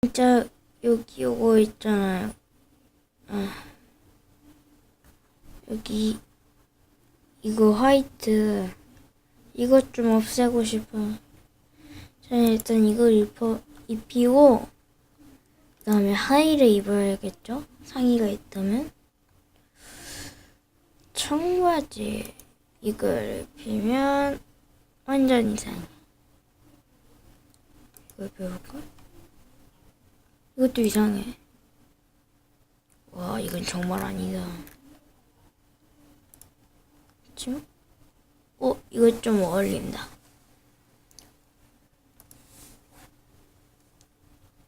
진짜 여기 요거 있잖아요. 아. 여기 이거 화이트 이것 좀 없애고 싶어요. 저는 일단 이걸 입어 입히고 그다음에 하의를 입어야겠죠? 상의가 있다면 청바지 이걸 입히면 완전 이상해. 이걸 입혀볼까? 이것도 이상해. 와, 이건 정말 아니다. 그치만? 어, 이거 좀 어울린다.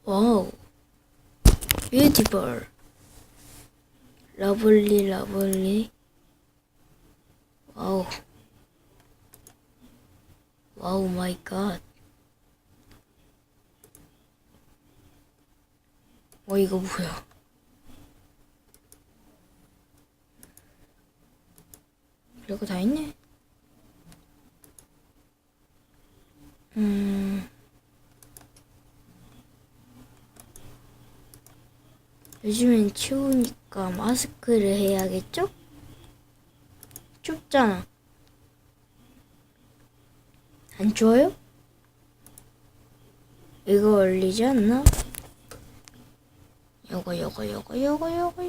와우. 뷰티풀. 러블리, 러블리. 와우. 와우 마이 갓. 어, 이거 뭐야? 별거 다 있네. 음. 요즘엔 추우니까 마스크를 해야겠죠? 춥잖아. 안 추워요? 이거 어울리지 않나? 요거 요거 요거 요거 요거 요거